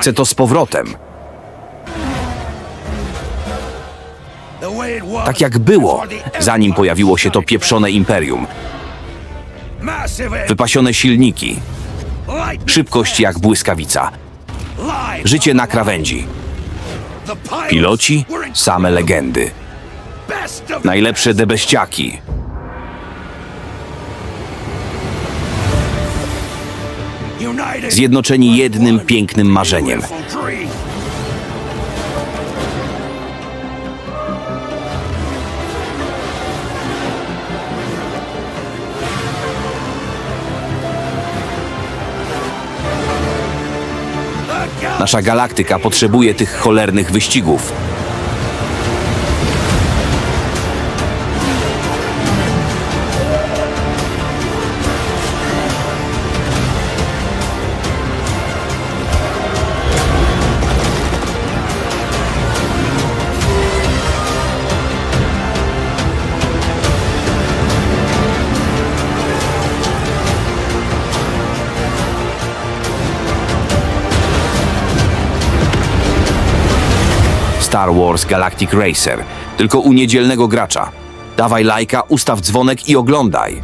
Chcę to z powrotem. Tak jak było, zanim pojawiło się to pieprzone imperium. Wypasione silniki, szybkość jak błyskawica, życie na krawędzi. Piloci, same legendy. Najlepsze debeściaki. Zjednoczeni jednym pięknym marzeniem. Nasza galaktyka potrzebuje tych cholernych wyścigów. Star Wars Galactic Racer. Tylko u niedzielnego gracza. Dawaj lajka, ustaw dzwonek i oglądaj.